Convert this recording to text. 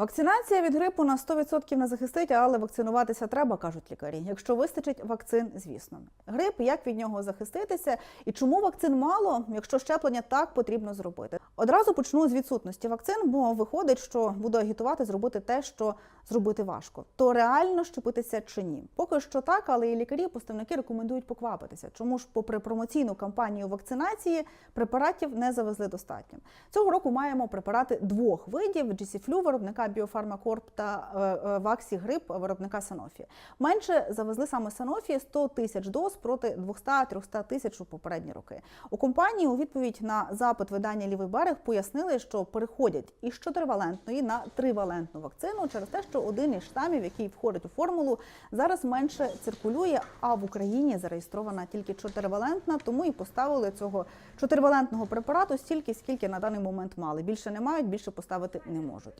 Вакцинація від грипу на 100% не захистить, але вакцинуватися треба, кажуть лікарі. Якщо вистачить вакцин, звісно. Грип, як від нього захиститися, і чому вакцин мало, якщо щеплення так потрібно зробити. Одразу почну з відсутності вакцин, бо виходить, що буду агітувати зробити те, що зробити важко. То реально щепитися чи ні? Поки що так, але і лікарі, і поставники рекомендують поквапитися. Чому ж, попри промоційну кампанію вакцинації, препаратів не завезли достатньо. Цього року маємо препарати двох видів: GC-Flu виробника Біофармакорп та е, е, Ваксі Грип виробника Sanofi. Менше завезли саме Sanofi 100 тисяч доз проти 200-300 тисяч у попередні роки. У компанії у відповідь на запит видання Лівий берег пояснили, що переходять із чотиривалентної на тривалентну вакцину через те, що один із штамів, який входить у формулу, зараз менше циркулює. А в Україні зареєстрована тільки чотиривалентна, тому і поставили цього чотиривалентного препарату стільки, скільки на даний момент мали. Більше не мають, більше поставити не можуть.